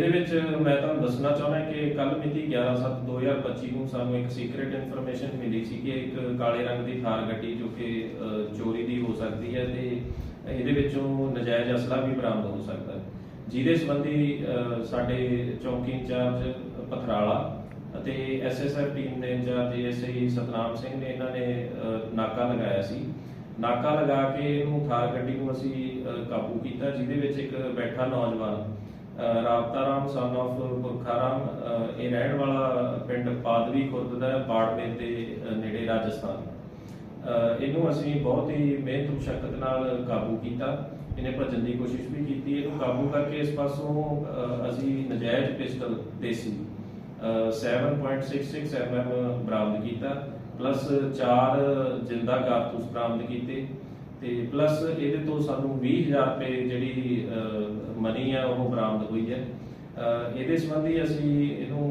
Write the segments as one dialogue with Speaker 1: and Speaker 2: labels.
Speaker 1: ਇਹਦੇ ਵਿੱਚ ਮੈਂ ਤੁਹਾਨੂੰ ਦੱਸਣਾ ਚਾਹੁੰਦਾ ਕਿ ਕੱਲ ਮਿਤੀ 11/7/2025 ਨੂੰ ਸਾਨੂੰ ਇੱਕ ਸੀਕ੍ਰੀਟ ਇਨਫੋਰਮੇਸ਼ਨ ਮਿਲੀ ਸੀ ਕਿ ਇੱਕ ਕਾਲੇ ਰੰਗ ਦੀ ਥਾਰ ਗੱਡੀ ਜੋ ਕਿ ਚੋਰੀ ਦੀ ਹੋ ਸਕਦੀ ਹੈ ਤੇ ਇਹਦੇ ਵਿੱਚੋਂ ਨਜਾਇਜ਼ ਅਸਲਾ ਵੀ ਬਰਾਮਦ ਹੋ ਸਕਦਾ ਹੈ। ਜਿਹਦੇ ਸੰਬੰਧੀ ਸਾਡੇ ਚੌਂਕੀ ਇੰਚਾਰਜ ਪਥਰਾਲਾ ਅਤੇ ਐਸਐਸਆਰ ਟੀਮ ਦੇ ਇੰਚਾਰਜ ਐਸਆਈ ਸਤਨਾਮ ਸਿੰਘ ਨੇ ਇਹਨਾਂ ਨੇ ਨਾਕਾ ਲਗਾਇਆ ਸੀ। ਨਾਕਾ ਲਗਾ ਕੇ ਇਹਨੂੰ ਥਾਰ ਗੱਡੀ ਨੂੰ ਅਸੀਂ ਕਾਬੂ ਕੀਤਾ, ਜਿਹਦੇ ਵਿੱਚ ਇੱਕ ਬੈਠਾ ਨੌਜਵਾਨ ਰਾਬਤਾ ਰਾਮ ਸਨ of ਪੁਰਖਾਰਾਮ ਅ, ਇਹ ਰਹਿਣ ਵਾਲਾ ਪਿੰਡ ਪਾਦਵੀ ਖੁਰਦ ਦਾ ਹੈ, ਦੇ ਨੇੜੇ ਰਾਜਸਥਾਨ। ਇਹਨੂੰ ਅਸੀਂ ਬਹੁਤ ਹੀ ਮਿਹਨਤ ਮੁਸ਼ਕਲ ਨਾਲ ਕਾਬੂ ਕੀਤਾ। ਇਹਨੇ ਭੱਜਣ ਦੀ ਕੋਸ਼ਿਸ਼ ਵੀ ਕੀਤੀ। ਇਹਨੂੰ ਕਾਬੂ ਕਰਕੇ ਇਸ ਪਾਸੋਂ ਅਸੀਂ ਨਜਾਇਜ਼ ਪਿਸਟਲ ਦੇਸੀ ਅ, 7.66 mm ਬਰਾਮਦ ਕੀਤਾ। ਪਲੱਸ 4 ਜਿੰਦਾ ਕਾਰਤੂਸ ਬਰਾਮਦ ਕੀਤੇ। ਤੇ ਪਲੱਸ ਇਹਦੇ ਤੋਂ ਸਾਨੂੰ 20000 ਰੁਪਏ ਜਿਹੜੀ ਮਨੀ ਆ, ਉਹ ਬਰਾਮਦ ਹੋਈ ਹੈ। ਇਹਦੇ ਸੰਬੰਧੀ ਅਸੀਂ ਇਹਨੂੰ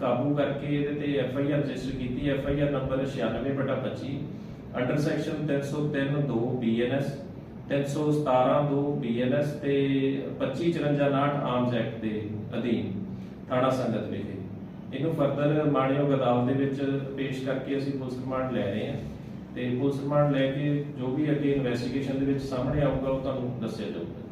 Speaker 1: ਕਾਬੂ ਕਰਕੇ ਇਹਦੇ ਤੇ ਐਫ ਆਈ ਆਰ ਰਜਿਸਟਰ ਕੀਤੀ। F I R number 96/25 under section 303 2 BNS 317 2 BNS ਤੇ 2554 ਆਰਮਸ ਐਕਟ ਦੇ ਅਧੀਨ ਥਾਣਾ ਸੰਗਤ ਵਿਖੇ। ਇਹਨੂੰ ਫਰਦਰ ਮਾਣਯੋਗ ਅਦਾਲਤ ਦੇ ਵਿੱਚ ਪੇਸ਼ ਕਰਕੇ ਅਸੀਂ ਪੁਲਿਸ ਰਿਮਾਂਡ ਲੈ ਰਹੇ ਹਾਂ। ਤੇ ਪੁਲਿਸ ਰਿਮਾਂਡ ਲੈ ਕੇ ਜੋ ਵੀ ਅੱਗੇ ਇਨਵੈਸਟੀਗੇਸ਼ਨ ਦੇ ਵਿੱਚ ਸਾਹਮਣੇ ਆਊਗਾ, ਉਹ ਤੁਹਾਨੂੰ ਦੱਸਿਆ ਜਾਊਗਾ।